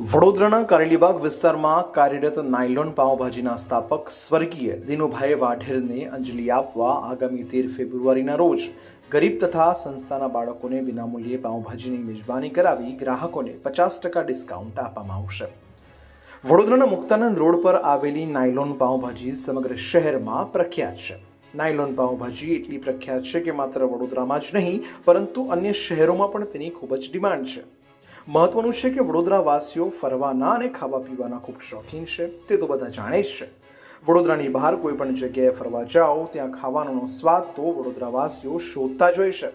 વડોદરાના કારેલીબાગ વિસ્તારમાં કાર્યરત નાયલોન પાવભાજીના સ્થાપક સ્વર્ગીય દિનુભાઈ વાઢેરને અંજલિ આપવા આગામી તેર ફેબ્રુઆરીના રોજ ગરીબ તથા સંસ્થાના બાળકોને વિનામૂલ્યે પાવભાજીની મેજબાની કરાવી ગ્રાહકોને પચાસ ટકા ડિસ્કાઉન્ટ આપવામાં આવશે. વડોદરાના મુક્તાનંદ રોડ પર આવેલી નાયલોન પાવભાજી સમગ્ર શહેરમાં પ્રખ્યાત છે. નાયલોન પાવભાજી એટલી પ્રખ્યાત છે કે માત્ર વડોદરામાં જ નહીં, પરંતુ અન્ય શહેરોમાં પણ તેની ખૂબ જ ડિમાન્ડ છે. મહત્વનું છે કે વડોદરા વાસીઓ ફરવાના અને ખાવા પીવાના ખૂબ શોખીન છે, તે તો બધા જાણે જ છે. વડોદરાની બહાર કોઈ પણ જગ્યાએ ફરવા જાઓ, ત્યાં ખાવાનો સ્વાદ તો વડોદરાવાસીઓ શોધતા જ હોય છે.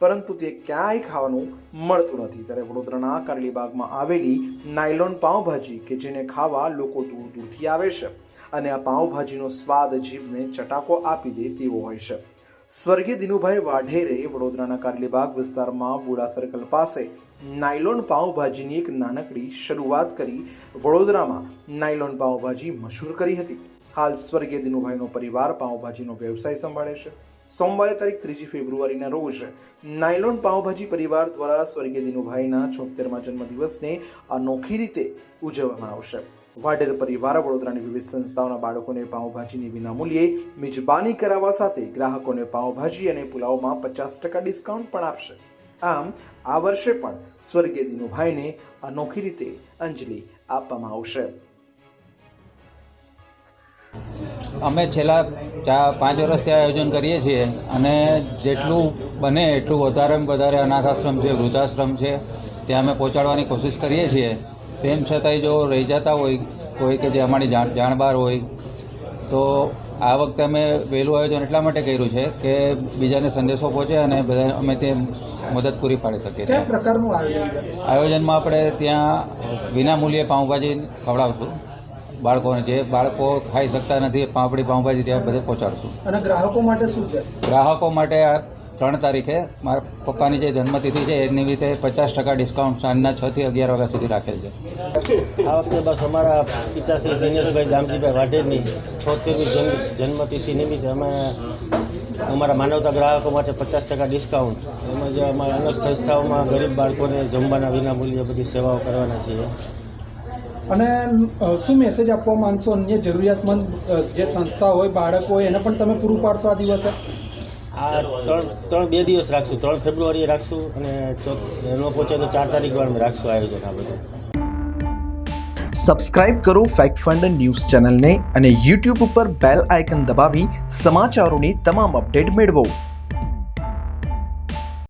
પરંતુ તે ક્યાંય ખાવાનું મળતું નથી. ત્યારે વડોદરાના કારલીબાગમાં આવેલી નાયલોન પાઉંભાજી, કે જેને ખાવા લોકો દૂર દૂરથી આવે છે, અને આ પાઉંભાજીનો સ્વાદ જીભને ચટાકો આપી દે તેવો હોય છે. સ્વર્ગીય દિનુભાઈ વાઢેરે વડોદરાના કારલીબાગ વિસ્તારમાં વુડા સર્કલ પાસે નાયલોન પાવભાજીની એક નાનકડી શરૂઆત કરી વડોદરામાં નાયલોન પાવભાજી મશહૂર કરી હતી. હાલ સ્વર્ગીય દિનુભાઈનો પરિવાર પાઉંભાજીનો વ્યવસાય સંભાળે છે. સોમવારે તારીખ ત્રીજી ફેબ્રુઆરીના રોજ નાયલોન પાવભાજી પરિવાર દ્વારા સ્વર્ગીય દિનુભાઈના છોતેરમા જન્મદિવસને અનોખી રીતે ઉજવવામાં આવશે. વાડેર પરિવાર વડોદરાની વિવિધ સંસ્થાઓના બાળકોને પાવભાજીની વિનામૂલ્યે મિજબાની કરાવવા સાથે ગ્રાહકોને પાવભાજી અને પુલાવમાં પચાસ ટકા ડિસ્કાઉન્ટ પણ આપશે. આમ, આ વર્ષે પણ સ્વર્ગીય દિનુભાઈને અનોખી રીતે અંજલિ આપવામાં આવશે. અમે છેલ્લા ચાર પાંચ વર્ષથી આયોજન કરીએ છીએ અને જેટલું બને એટલું વધારેમાં વધારે અનાથ આશ્રમ છે, વૃદ્ધાશ્રમ છે ત્યાં અમે પહોંચાડવાની કોશિશ કરીએ છીએ. તેમ છતાંય જો રહી જતા હોય કોઈ કે જે અમારી જાણ જાણબાર હોય, તો આ વખતે અમે વહેલું આયોજન એટલા માટે કર્યું છે કે બીજાને સંદેશો પહોંચે અને બધા અમે તે મદદ પૂરી પાડી શકીએ કયા પ્રકારનું આયોજન આયોજનમાં આપણે ત્યાં વિનામૂલ્યે પાઉંભાજી ખવડાવશું. બાળકોને જે બાળકો ખાઈ શકતા નથી પાપડી પાઉંભાજી ત્યાં બધે પહોંચાડશું. અને ગ્રાહકો માટે શું છે? ગ્રાહકો માટે આ ત્રણ તારીખે મારા પપ્પાની જે જન્મતિથિ છે એ નિમિત્તે પચાસ ટકા ડિસ્કાઉન્ટ સાંજના છ થી અગિયાર વાગ્યા સુધી રાખેલ છે. આ વખતે બસ અમારા પિતાશ્રી દિનેશભાઈ દામજીભાઈ વાઢેરની છોતેરમી જન્મ જન્મતિથિ નિમિત્તે અમે અમારા માનવતા ગ્રાહકો માટે પચાસ ટકા ડિસ્કાઉન્ટ તેમજ જે અમારા અલગ સંસ્થાઓમાં ગરીબ બાળકોને જમવાના વિનામૂલ્ય બધી સેવાઓ કરવાના છીએ. અને શું મેસેજ આપવા માંગશો અન્ય જરૂરિયાતમંદ જે સંસ્થા હોય બાળકો હોય એને પણ તમે પૂરું પાડશો આ દિવસે? આ ત્રણ ત્રણ બે દિવસ રાખશું. ત્રણ ફેબ્રુઆરીએ રાખશું અને ન પહોંચે તો ચાર તારીખ અમે રાખશું આયોજન આ બધું. સબસ્ક્રાઇબ કરો ફેક્ટ ફંડ ન્યૂઝ ચેનલને અને યુટ્યુબ ઉપર બેલ આઇકન દબાવી સમાચારોની તમામ અપડેટ મેળવો.